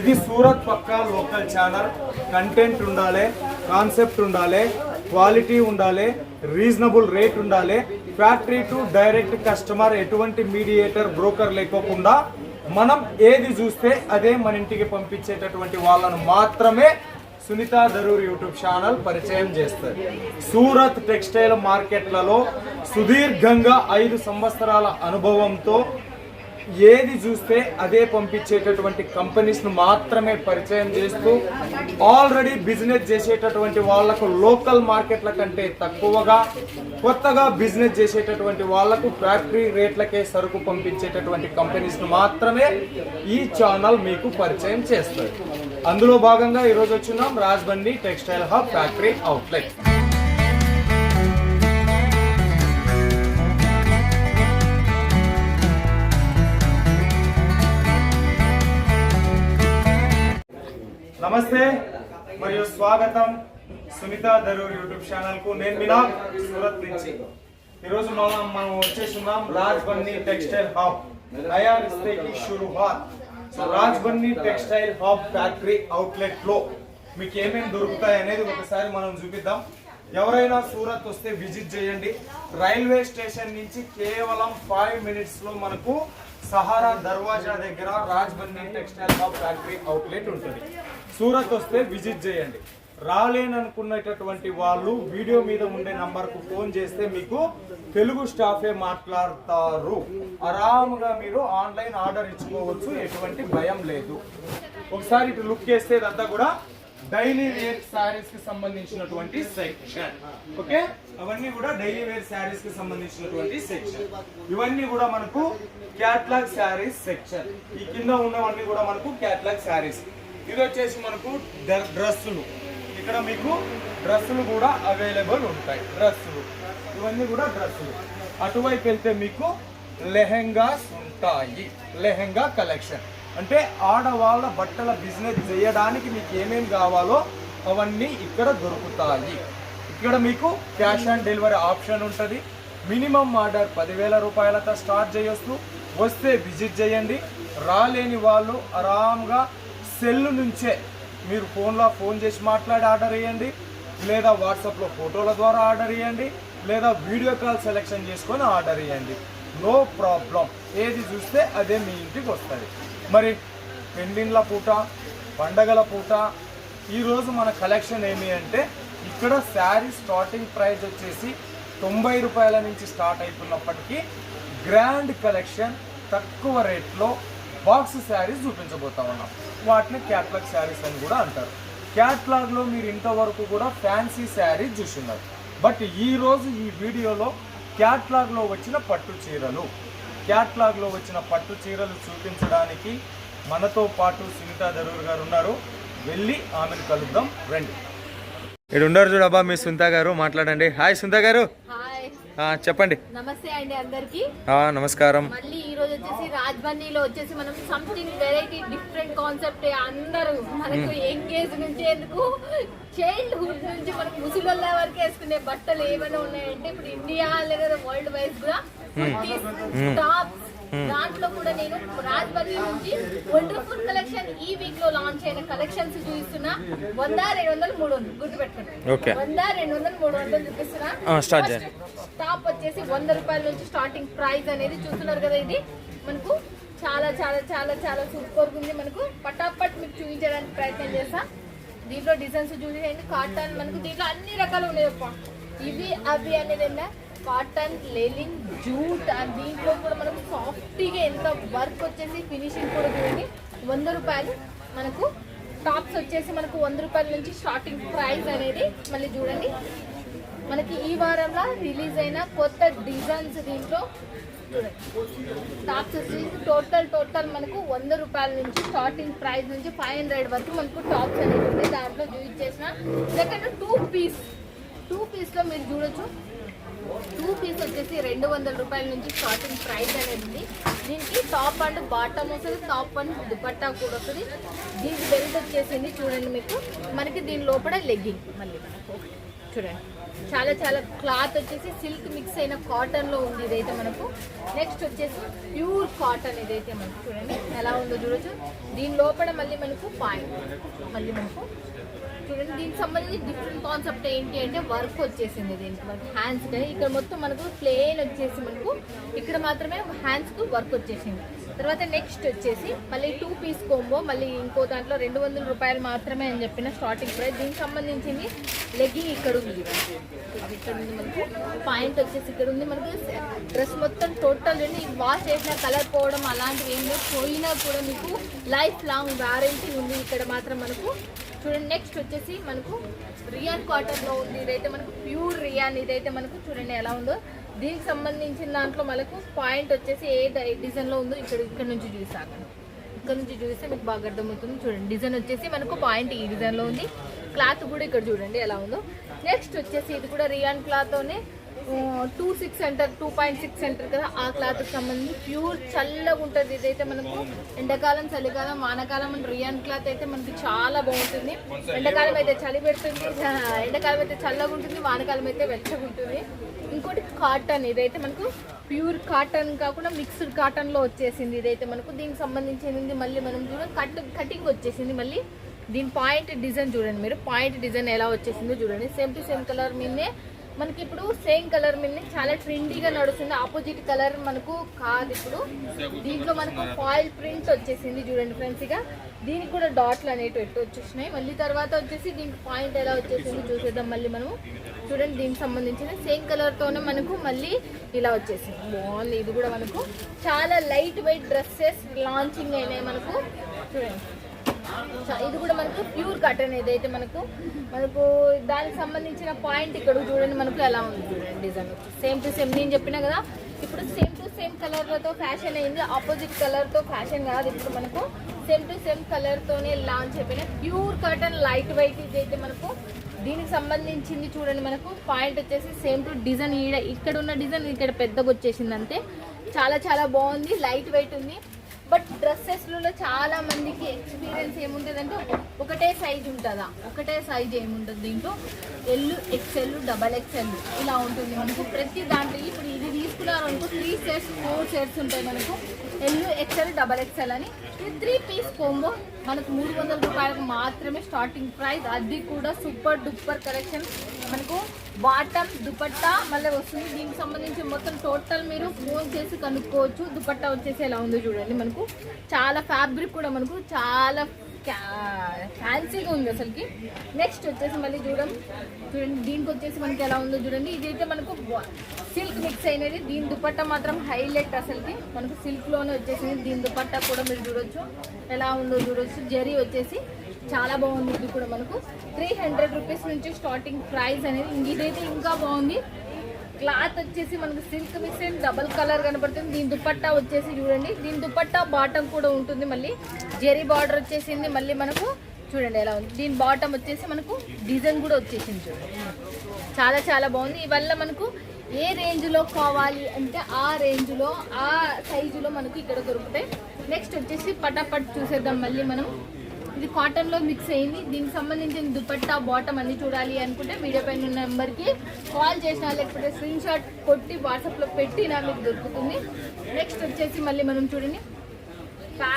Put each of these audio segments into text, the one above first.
ఇది సూరత్ పక్కా local channel. Content ఉండాలి కాన్సెప్ట్ ఉండాలి క్వాలిటీ ఉండాలి రీజనబుల్ రేట్ ఉండాలి. ఫ్యాక్టరీ టు డైరెక్ట్ కస్టమర్ ఎటువంటి మీడియేటర్ బ్రోకర్ లేకోకుండా మనం ఏది చూస్తే అదే మన ఇంటికి పంపించేటటువంటి వాళ్ళను మాత్రమే సునీత ధరూర్ యూట్యూబ్ ఛానల్ పరిచయం చేస్తారు సూరత్ టెక్స్టైల్ మార్కెట్లలో సుదీర్ఘంగా ఐదు సంవత్సరాల అనుభవంతో ఏది చూస్తే అదే పంపించేటటువంటి కంపెనీస్ను మాత్రమే పరిచయం చేస్తూ ఆల్రెడీ బిజినెస్ చేసేటటువంటి వాళ్ళకు లోకల్ మార్కెట్ల కంటే తక్కువగా కొత్తగా బిజినెస్ చేసేటటువంటి వాళ్ళకు ఫ్యాక్టరీ రేట్లకే సరుకు పంపించేటటువంటి కంపెనీస్ను మాత్రమే ఈ ఛానల్ మీకు పరిచయం చేస్తుంది. అందులో భాగంగా ఈరోజు వచ్చినాం Rajbandi textile hub factory outlet నమస్తే మరియు స్వాగతం సునీత ధరూర్ యూట్యూబ్ ఛానల్కు నేను వినాగ్ సూరత్ నుంచి. ఈరోజు మనం మనం వచ్చేస్తున్నాం రాజ్ బన్నీ టెక్స్టైల్ హబ్. నయా రిస్తే కి so Raj Bunny textile hub factory అవుట్లెట్లో మీకు ఏమేమి దొరుకుతాయి అనేది ఒకసారి మనం చూపిద్దాం. ఎవరైనా సూరత్ వస్తే విజిట్ చేయండి. రైల్వే స్టేషన్ నుంచి కేవలం ఫైవ్ మినిట్స్లో మనకు సహారా దర్వాజా దగ్గర Rajbunny textile hub factory outlet ఉంటుంది. సూరత్ వస్తే విజిట్ చేయండి. రాలేననుకునేటటువంటి వాళ్ళు వీడియో మీద ఉండే నంబర్కు ఫోన్ చేస్తే మీకు తెలుగు స్టాఫే మాట్లాడతారు. ఆరాముగా మీరు ఆన్లైన్ ఆర్డర్ ఇచ్చుకోవచ్చు ఎటువంటి భయం లేదు. ఒకసారి ఇటు లుక్ చేస్తే ఇదంతా కూడా డైలీ వేర్ శారీస్కి సంబంధించినటువంటి సెక్షన్. ఓకే? అవన్నీ కూడా డైలీ వేర్ శారీస్కి సంబంధించినటువంటి సెక్షన్. ఇవన్నీ కూడా మనకు క్యాట్లాగ్ శారీస్ సెక్షన్. ఈ కింద ఉన్నవన్నీ కూడా మనకు క్యాట్లాగ్ శారీస్. ఇది వచ్చేసి మనకు డ్రెస్సులు. ఇక్కడ మీకు డ్రెస్సులు కూడా అవైలబుల్ ఉంటాయి. డ్రెస్సులు. ఇవన్నీ కూడా డ్రెస్సులు. అటువైపు వెళ్తే మీకు లెహెంగాస్ ఉంటాయి. లెహెంగా కలెక్షన్. అంటే ఆడవాళ్ళ బట్టల బిజినెస్ చేయడానికి మీకు ఏమేమి కావాలో అవన్నీ ఇక్కడ దొరుకుతాయి. ఇక్కడ మీకు క్యాష్ ఆన్ డెలివరీ ఆప్షన్ ఉంటుంది. మినిమం ఆర్డర్ పదివేల రూపాయలతో స్టార్ట్ చేయొచ్చు. వస్తే విజిట్ చేయండి. రాలేని వాళ్ళు ఆరామ్గా సెల్ నుంచే మీరు ఫోన్లో ఫోన్ చేసి మాట్లాడి ఆర్డర్ చేయండి. లేదా వాట్సాప్లో ఫోటోల ద్వారా ఆర్డర్ చేయండి. లేదా వీడియో కాల్ సెలెక్షన్ చేసుకొని ఆర్డర్ చేయండి. No problem. ఏది చూస్తే అదే మీ ఇంటికి వస్తుంది. మరి పెండింగ్ల పూట పండగల పూట ఈరోజు మన కలెక్షన్ ఏమి అంటే ఇక్కడ శారీ స్టార్టింగ్ ప్రైస్ వచ్చేసి తొంభై రూపాయల నుంచి స్టార్ట్ అవుతున్నప్పటికీ గ్రాండ్ కలెక్షన్ తక్కువ రేట్లో బాక్స్ శారీస్ చూపించబోతా ఉన్నాం. వాటిని క్యాట్లాగ్ శారీస్ అని కూడా అంటారు. క్యాట్లాగ్లో మీరు ఇంతవరకు కూడా ఫ్యాన్సీ శారీ చూస్తున్నారు బట్ ఈరోజు ఈ వీడియోలో క్యాట్లాగ్లో వచ్చిన పట్టు చీరలు. క్యాట్లాగ్లో వచ్చిన పట్టు చీరలు చూపించడానికి మనతో పాటు సునీత ధరూర్ గారు ఉన్నారు. వెళ్ళి ఆమెను కలుద్దాం రండి. ఇక్కడ ఉన్నారు చూడబ్బా మీ సునీత గారు మాట్లాడండి. హాయ్ సునీత గారు. హాయ్. ఆ, చెప్పండి. నమస్తే అండి అందరికి. ఆ, నమస్కారం. మళ్ళీ ఈ రోజు వచ్చేసి రాజ్బందీలో వచ్చేసి మనం సంథింగ్ వెరైటీ డిఫరెంట్ కాన్సెప్ట్ అందరూ మనకు ఎంగేజ్ నుంచి ఎందుకు? చైల్డ్హుడ్ నుంచి మనకు ముసలిళ్ళ వరకు వేసుకునే బట్టలు ఏమైనా ఉన్నాయంటే ఇప్పుడు ఇండియా లేదా వరల్డ్ వైజ్ కూడా టాప్స్ దాంట్లో కూడా నేను రాజ్బందీ నుంచి వండర్ఫుల్ కలెక్షన్ ఈ వీక్లో లాంచ్ అయిన కలెక్షన్స్ చూపిస్తున్నా. వంద రెండు వందలు మూడు వందలు. గుర్తుపెట్టుకోండి. వంద రెండు వందలు మూడు వందలు చూపిస్తున్నా. టాప్ వచ్చేసి వంద రూపాయల నుంచి స్టార్టింగ్ ప్రైస్ అనేది చూస్తున్నారు కదా ఇది. మనకు చాలా చాలా చాలా చాలా సూపర్ ఉంది. మనకు పటాపట్ మీకు చూపించడానికి ప్రయత్నం చేస్తా. దీంట్లో డిజైన్స్ చూసేయండి కాటన్ మనకు దీంట్లో అన్ని రకాలు ఉన్నాయి ఇవి అవి అనేది కాటన్ లెలిన్ జూట్ అండ్ దీంట్లో కూడా మనకు సాఫ్ట్గా ఎంత వర్క్ వచ్చేసి ఫినిషింగ్ కూడా చూడండి. వంద రూపాయలు మనకు టాప్స్ వచ్చేసి మనకు వంద రూపాయల నుంచి స్టార్టింగ్ ప్రైస్ అనేది మళ్ళీ చూడండి. మనకి ఈ వారంలో రిలీజ్ అయిన కొత్త డిజైన్స్ దీంట్లో టాప్స్ వచ్చేసి టోటల్ టోటల్ మనకు వంద రూపాయల నుంచి స్టార్టింగ్ ప్రైస్ నుంచి ఫైవ్ హండ్రెడ్ వరకు మనకు టాప్స్ అనేది ఉంది. దాంట్లో యూజ్ చేసిన సెకండ్ టూ పీస్ టూ పీస్లో మీరు చూడొచ్చు. టూ పీస్ వచ్చేసి రెండు వందల రూపాయల నుంచి స్టార్టింగ్ ప్రైస్ అనేది. ఉంది దీనికి టాప్ అండ్ బాటమ్ వస్తుంది. టాప్ అండ్ దుపట్టా కూడా వస్తుంది. దీనికి బెల్ట్ వచ్చేసింది చూడండి మీకు. మనకి దీని లోపల లెగ్గింగ్ మళ్ళీ మనకు. చూడండి. చాలా చాలా క్లాత్ వచ్చేసి సిల్క్ మిక్స్ అయిన కాటన్లో ఉంది ఇదైతే మనకు. నెక్స్ట్ వచ్చేసి ప్యూర్ కాటన్ ఇదైతే మనకు చూడండి ఎలా ఉందో చూడొచ్చు. దీని లోపల మళ్ళీ మనకు పాయింట్ మళ్ళీ మనకు చూడండి దీనికి సంబంధించి డిఫరెంట్ కాన్సెప్ట్ ఏంటి అంటే వర్క్ వచ్చేసింది దీనికి. మనకు హ్యాండ్స్ ఇక్కడ మొత్తం మనకు ప్లేన్ వచ్చేసి మనకు ఇక్కడ మాత్రమే హ్యాండ్స్కు వర్క్ వచ్చేసింది. తర్వాత నెక్స్ట్ వచ్చేసి మళ్ళీ టూ పీస్ కోంబో మళ్ళీ ఇంకో దాంట్లో రెండు వందల రూపాయలు మాత్రమే అని చెప్పిన స్టార్టింగ్ ప్రైస్ దీనికి సంబంధించింది లెగ్గింగ్ ఇక్కడ ఉంది. ఇక్కడ ఉంది మనకు. పాయింట్ వచ్చేసి ఇక్కడ ఉంది. మనకు డ్రెస్ మొత్తం టోటల్ అండి వాష్ చేసిన కలర్ పోవడం అలాంటివి ఏం లేదు. పోయినా కూడా మీకు లైఫ్ లాంగ్ వారంటీ ఉంది. ఇక్కడ మాత్రం మనకు చూడండి నెక్స్ట్ వచ్చేసి మనకు రియాన్ కాటన్లో ఉంది. ఇదైతే మనకు ప్యూర్ రియాన్ ఇదైతే మనకు చూడండి ఎలా ఉందో. దీనికి సంబంధించిన దాంట్లో మనకు పాయింట్ వచ్చేసి ఏ డిజైన్లో ఉందో ఇక్కడ ఇక్కడ నుంచి చూసాక ఇక్కడ నుంచి చూస్తే మీకు బాగా అర్థమవుతుంది. చూడండి డిజైన్ వచ్చేసి మనకు పాయింట్ ఈ డిజైన్లో ఉంది. క్లాత్ కూడా ఇక్కడ చూడండి ఎలా ఉందో. నెక్స్ట్ వచ్చేసి ఇది కూడా rayon క్లాత్తోనే. Two six centre two point six centre కదా ఆ క్లాత్ సంబంధించి ప్యూర్ చల్లగా ఉంటుంది. ఇదైతే మనకు ఎండాకాలం చలికాలం వానకాలం మన రియాన్ క్లాత్ అయితే మనకి చాలా బాగుంటుంది. ఎండాకాలం అయితే చలి పెడుతుంది. ఎండాకాలం అయితే చల్లగా ఉంటుంది వానకాలం అయితే వెచ్చగా ఉంటుంది. ఇంకోటి కాటన్ ఇదైతే మనకు ప్యూర్ కాటన్ కాకుండా మిక్స్డ్ కాటన్లో వచ్చేసింది. ఇదైతే మనకు దీనికి సంబంధించింది మళ్ళీ మనం చూడండి కట్ కటింగ్ వచ్చేసింది మళ్ళీ. దీని పాయింట్ డిజైన్ చూడండి మీరు. పాయింట్ డిజైన్ ఎలా వచ్చేసిందో చూడండి. సేమ్ టు సేమ్ కలర్ మీదే. మనకి ఇప్పుడు సేమ్ కలర్ మీద చాలా ట్రెండీగా నడుస్తుంది. ఆపోజిట్ కలర్ మనకు కాదు ఇప్పుడు. దీంట్లో మనకు ఫాయిల్ ప్రింట్ వచ్చేసింది చూడండి ఫ్రెండ్స్ ఇక. దీనికి కూడా డాట్లు అనేవి వచ్చేసినాయి. మళ్ళీ తర్వాత వచ్చేసి దీనికి పాయింట్ ఎలా వచ్చేసింది చూసేద్దాం. మళ్ళీ మనము చూడండి దీనికి సంబంధించిన సేమ్ కలర్ తోనే మనకు మళ్ళీ ఇలా వచ్చేసింది. బాగుంది. ఇది కూడా మనకు చాలా లైట్ వెయిట్ డ్రెస్సెస్ లాంచింగ్ అయినాయి మనకు. చూడండి. ఇది కూడా మనకు ప్యూర్ కాటన్ ఏదైతే మనకు మనకు దానికి సంబంధించిన పాయింట్ ఇక్కడ చూడండి మనకు ఎలా ఉంది చూడండి డిజైన్ సేమ్ టు సేమ్ నేను చెప్పిన కదా ఇప్పుడు సేమ్ సేమ్ కలర్లతో ఫ్యాషన్ అయింది. ఆపోజిట్ కలర్తో ఫ్యాషన్ కాదు. ఇప్పుడు మనకు సేమ్ టు సేమ్ కలర్తోనే లాంచ్ అయిపోయిన ప్యూర్ కాటన్ లైట్ వెయిట్ ఇదైతే మనకు దీనికి సంబంధించింది చూడండి మనకు. పాయింట్ వచ్చేసి సేమ్ టు డిజైన్ ఈడ ఇక్కడ ఉన్న డిజైన్ ఇక్కడ పెద్దగా వచ్చేసింది అంతే. చాలా చాలా బాగుంది. లైట్ వెయిట్ ఉంది. బట్ డ్రెస్సెస్లలో చాలా మందికి ఎక్స్పీరియన్స్ ఏముంటుంది అంటే ఒకటే సైజ్ ఉంటుందా? ఒకటే సైజ్ ఏముంటుంది దీంట్లో? ఎల్ ఎక్స్ఎల్ డబల్ ఎక్స్ఎల్ ఇలా ఉంటుంది మనకు. ప్రతి దాంట్లో ఇప్పుడు ఇది తీసుకున్నారు మనకు త్రీ సెట్స్ ఫోర్ సెట్స్ ఉంటాయి మనకు. ఎల్లు ఎక్స్ఎల్ డబల్ ఎక్స్ఎల్ అని. ఇది త్రీ పీస్ కోంబో మనకు మూడు వందల రూపాయలకు మాత్రమే స్టార్టింగ్ ప్రైస్ అది కూడా సూపర్ డూపర్ కలెక్షన్ మనకు బాటమ్ దుపట్టా మళ్ళీ వస్తుంది. దీనికి సంబంధించి మొత్తం టోటల్ మీరు ఫోన్ చేసి కనుక్కోవచ్చు. దుపట్టా వచ్చేసి ఎలా ఉందో చూడండి మనకు. చాలా ఫ్యాబ్రిక్ కూడా మనకు చాలా ఫ్యాన్సీగా ఉంది అసలుకి. నెక్స్ట్ వచ్చేసి మళ్ళీ చూడం. చూడండి దీనికి వచ్చేసి మనకి ఎలా ఉందో చూడండి. ఇదైతే మనకు సిల్క్ మిక్స్ అయినది. దీని దుపట్టా మాత్రం హైలైట్ అసలుకి. మనకు సిల్క్లోనే వచ్చేసింది. దీని దుపట్టా కూడా మీరు చూడొచ్చు. ఎలా ఉందో చూడొచ్చు. జరీ వచ్చేసి చాలా బాగుంది. ఇది కూడా మనకు త్రీ హండ్రెడ్ రూపీస్ నుంచి స్టార్టింగ్ ప్రైస్ అనేది. ఇదైతే ఇంకా బాగుంది. క్లాత్ వచ్చేసి మనకు silk mix and double colour కనపడుతుంది. దీని దుపట్టా వచ్చేసి చూడండి. దీని దుపట్టా బాటమ్ కూడా ఉంటుంది మళ్ళీ. జెరీ బార్డర్ వచ్చేసింది. మళ్ళీ మనకు చూడండి ఎలా ఉంది. దీని బాటమ్ వచ్చేసి మనకు డిజైన్ కూడా వచ్చేసింది చూడండి. చాలా చాలా బాగుంది. ఇవల్ల మనకు ఏ రేంజ్లో కావాలి అంటే ఆ రేంజ్లో ఆ సైజులో మనకు ఇక్కడ దొరుకుతాయి. నెక్స్ట్ వచ్చేసి పటాపట్ చూసేద్దాం. మళ్ళీ మనం ఇది కాటన్లో మిక్స్ అయింది. దీనికి సంబంధించిన దుపట్టా బాటమ్ అన్ని చూడాలి అనుకుంటే వీడియో పైన ఉన్న నెంబర్కి కాల్ చేసినా లేకపోతే స్క్రీన్ షాట్ కొట్టి వాట్సాప్లో పెట్టినా మీకు దొరుకుతుంది. నెక్స్ట్ వచ్చేసి మళ్ళీ మనం చూడండి.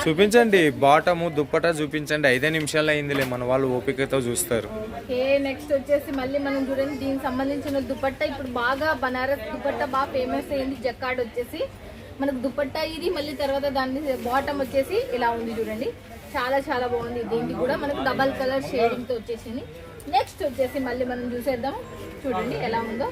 చూపించండి బాటము దుప్పటా చూపించండి. ఐదే నిమిషాలు అయిందిలే మన వాళ్ళు ఓపికతో చూస్తారు. ఓకే నెక్స్ట్ వచ్చేసి మళ్ళీ మనం చూడండి. దీనికి సంబంధించిన దుపట్టా ఇప్పుడు బాగా బనారస్ దుపట్టా బాగా ఫేమస్ అయింది జక్కాడ్ వచ్చేసి. మనకు దుపట్టా ఇది మళ్ళీ తర్వాత దాని బాటమ్ వచ్చేసి ఇలా ఉంది చూడండి. చాలా చాలా బాగుంది. దీనికి కూడా మనకు డబల్ కలర్ షేడింగ్తో వచ్చేసింది. నెక్స్ట్ వచ్చేసి మళ్ళీ మనం చూసేద్దాం. చూడండి ఎలా ఉందో.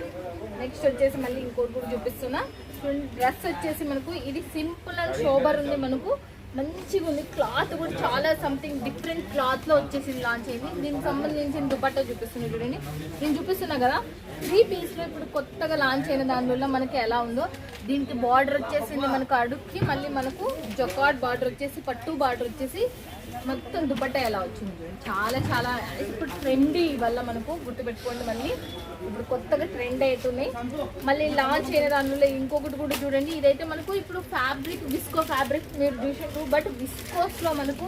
నెక్స్ట్ వచ్చేసి మళ్ళీ ఇంకోటి కూడా చూపిస్తున్నా. చూడండి డ్రెస్ వచ్చేసి మనకు ఇది సింపుల్ అండ్ షోబర్ ఉంది మనకు. మంచిగా ఉంది. క్లాత్ కూడా చాలా సంథింగ్ డిఫరెంట్ క్లాత్లో వచ్చేసింది లాంచ్ అయింది. దీనికి సంబంధించిన దుపట్టా చూపిస్తుంది చూడండి. నేను చూపిస్తున్నా కదా త్రీ పీస్లో ఇప్పుడు కొత్తగా లాంచ్ అయిన దానివల్ల మనకి ఎలా ఉందో. దీనికి బార్డర్ వచ్చేసింది మనకు అడుక్కి మళ్ళీ మనకు జొకాట్ బార్డర్ వచ్చేసి పట్టు బార్డర్ వచ్చేసి మొత్తం దుపట్టా ఎలా వచ్చింది చాలా చాలా ఇప్పుడు ట్రెండీ వల్ల మనకు గుర్తుపెట్టుకోండి మళ్ళీ. ఇప్పుడు కొత్తగా ట్రెండ్ అవుతున్నాయి మళ్ళీ లాంచ్ అయిన దానిలో ఇంకొకటి కూడా చూడండి. ఇదైతే మనకు ఇప్పుడు ఫ్యాబ్రిక్ విస్కో ఫ్యాబ్రిక్ మీరు చూసారు బట్ విస్కోస్లో మనకు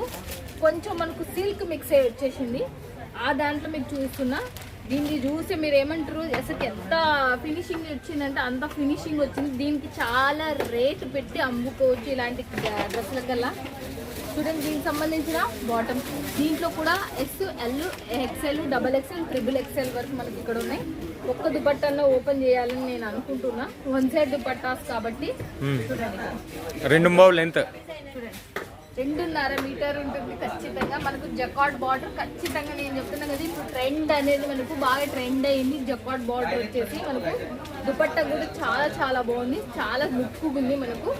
కొంచెం మనకు సిల్క్ మిక్స్ అయ్యి వచ్చేసింది. ఆ దాంట్లో మీకు చూస్తున్నా దీన్ని చూసి మీరు ఏమంటారు? అసలు ఎంత ఫినిషింగ్ వచ్చిందంటే అంత ఫినిషింగ్ వచ్చింది. దీనికి చాలా రేట్ పెట్టి అమ్ముకోవచ్చు ఇలాంటి డ్రెస్ల కల్లా. చూడండి దీనికి సంబంధించిన బాటమ్ దీంట్లో కూడా S L XL double XL triple XL వరకు మనకి ఇక్కడ ఉన్నాయి. ఒక్క దుపట్టాలో ఓపెన్ చేయాలని నేను అనుకుంటున్నా. వన్ సైడ్ దుపట్టాస్ కాబట్టి. చూడండి. రెండు లెంత్ చూడండి. రెండున్నర మీటర్ ఉంటుంది ఖచ్చితంగా. మనకు జకాట్ బార్డర్ ఖచ్చితంగా నేను చెప్తున్నా కదా ఇప్పుడు ట్రెండ్ అనేది మనకు బాగా ట్రెండ్ అయింది. జకాట్ బార్డర్ వచ్చేసి మనకు దుపట్టా కూడా చాలా చాలా బాగుంది. చాలా లుక్ ఉంది మనకు.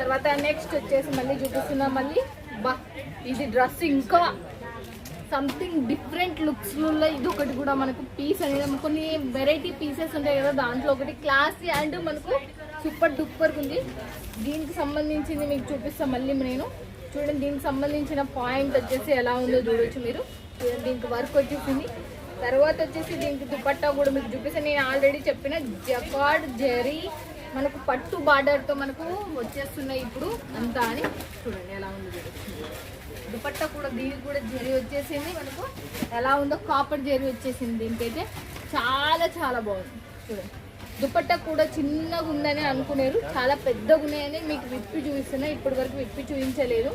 తర్వాత నెక్స్ట్ వచ్చేసి మళ్ళీ చూపిస్తున్నా మళ్ళీ. బా ఇది డ్రెస్ ఇంకా సంథింగ్ డిఫరెంట్ లుక్స్లో ఇది ఒకటి కూడా మనకు పీస్ అనేది కొన్ని వెరైటీ పీసెస్ ఉంటాయి కదా దాంట్లో ఒకటి. క్లాసీ అండ్ మనకు సూపర్ డూపర్ ఉంది. దీనికి సంబంధించింది మీకు చూపిస్తాం మళ్ళీ నేను. చూడండి దీనికి సంబంధించిన పాయింట్ వచ్చేసి ఎలా ఉందో చూడొచ్చు మీరు. చూడండి దీనికి వర్క్ వచ్చేసింది. తర్వాత వచ్చేసి దీనికి దుపట్టా కూడా మీకు చూపిస్తాను నేను ఆల్రెడీ చెప్పిన జపాడ్ జెరీ మనకు పట్టు బార్డర్తో మనకు వచ్చేస్తున్నాయి ఇప్పుడు అంతా అని చూడండి ఎలా ఉంది చూడొచ్చు. దుపట్టా కూడా దీనికి కూడా జెరీ వచ్చేసింది. మనకు ఎలా ఉందో కాపర్ జెరీ వచ్చేసింది దీనికైతే. చాలా చాలా బాగుంది. చూడండి. దుపట్టా కూడా చిన్నగా ఉందని అనుకునేరు. చాలా పెద్దగా ఉన్నాయని మీకు విప్పి చూపిస్తున్నా. ఇప్పటి వరకు విప్పి చూపించలేదు.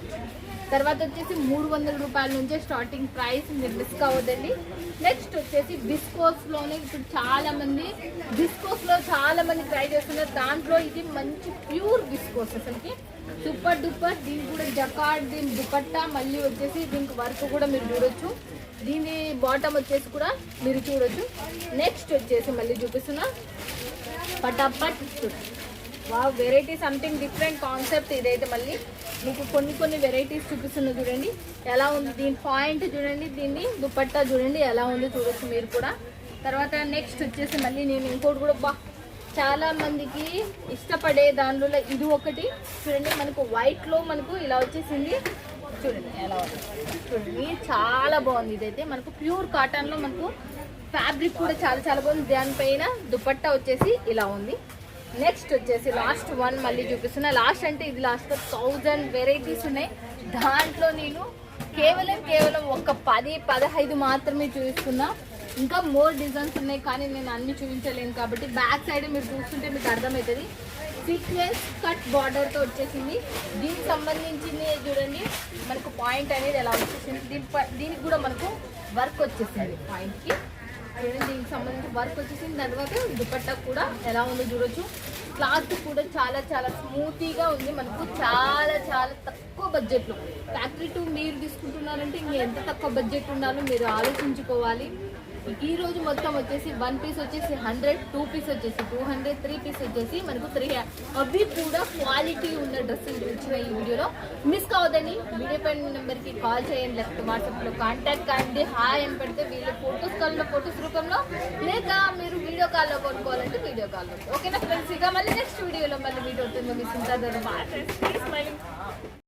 తర్వాత వచ్చేసి మూడు వందల రూపాయల నుంచే స్టార్టింగ్ ప్రైస్ మీరు మిస్ కావద్దండి నెక్స్ట్ వచ్చేసి బిస్కోస్లోనే ఇప్పుడు చాలామంది బిస్కోస్లో చాలామంది ట్రై చేస్తున్నారు. దాంట్లో ఇది మంచి ప్యూర్ బిస్కోస్ అసలుకి. Super duper. దీనికి కూడా జకాడ్ దీని దుపట్టా మళ్ళీ వచ్చేసి దీనికి వర్క్ కూడా మీరు చూడొచ్చు. దీని బాటమ్ వచ్చేసి కూడా మీరు చూడొచ్చు. నెక్స్ట్ వచ్చేసి మళ్ళీ చూపిస్తున్నా. పటాపట్. వా wow variety something different concept ఇదైతే మళ్ళీ. మీకు కొన్ని కొన్ని వెరైటీస్ చూపిస్తున్నా చూడండి. ఎలా ఉంది? దీని పాయింట్ చూడండి దీన్ని దుపట్టా చూడండి ఎలా ఉంది చూడొచ్చు మీరు కూడా. తర్వాత నెక్స్ట్ వచ్చేసి మళ్ళీ నేను ఇంకోటి కూడా బా చాలా మందికి ఇష్టపడే దానిలో ఇది ఒకటి. చూడండి మనకు వైట్లో మనకు ఇలా వచ్చేసింది. చూడండి ఎలా ఉంది? చూడండి చాలా బాగుంది ఇదైతే. మనకు ప్యూర్ కాటన్లో మనకు ఫ్యాబ్రిక్ కూడా చాలా చాలా బాగుంది. దానిపైన దుపట్టా వచ్చేసి ఇలా ఉంది. నెక్స్ట్ వచ్చేసి లాస్ట్ వన్ మళ్ళీ చూపిస్తున్నా. లాస్ట్ అంటే ఇది లాస్ట్ థౌజండ్ వెరైటీస్ ఉన్నాయి. దాంట్లో నేను కేవలం కేవలం ఒక పది పదహైదు మాత్రమే చూపిస్తున్నా. ఇంకా మోర్ డిజైన్స్ ఉన్నాయి కానీ నేను అన్ని చూపించలేను కాబట్టి బ్యాక్ సైడ్ మీరు చూస్తుంటే మీకు అర్థమవుతుంది. సీక్వెన్స్ కట్ బార్డర్తో వచ్చేసింది. దీనికి సంబంధించింది చూడండి. మనకు పాయింట్ అనేది ఎలా వచ్చేసింది? దీని ప- దీనికి కూడా మనకు వర్క్ వచ్చేసింది పాయింట్కి దీనికి సంబంధించి వర్క్ వచ్చేసింది తర్వాత దుపట్టా కూడా ఎలా ఉందో చూడొచ్చు. క్లాత్ కూడా చాలా చాలా స్మూతీగా ఉంది. మనకు చాలా చాలా తక్కువ బడ్జెట్లో ఫ్యాక్టరీ టు మీరు తీసుకుంటున్నారంటే ఇంక ఎంత తక్కువ బడ్జెట్ ఉండాలో మీరు ఆలోచించుకోవాలి. ఈ రోజు మొత్తం వచ్చేసి వన్ పీస్ వచ్చేసి హండ్రెడ్ టూ పీస్ వచ్చేసి టూ హండ్రెడ్ త్రీ పీస్ వచ్చేసి మనకు త్రీ అవి కూడా క్వాలిటీ ఉన్న డ్రెస్సులు వచ్చిన ఈ వీడియోలో. మిస్ కావద్దని వీడియో పైన నెంబర్కి కాల్ చేయండి లేకపోతే వాట్సాప్లో కాంటాక్ట్ కండి. హాయ్ అని పెడితే వీళ్ళు ఫొటోస్ కాల్లో ఫొటోస్ రూపంలో. లేక మీరు వీడియో కాల్లో కొనుక్కోవాలంటే వీడియో కాల్లో ఓకేనా ఫ్రెండ్స్ ఇక మళ్ళీ నెక్స్ట్ వీడియోలో మళ్ళీ వీడియో అవుతుందో మీ ఉంటుంది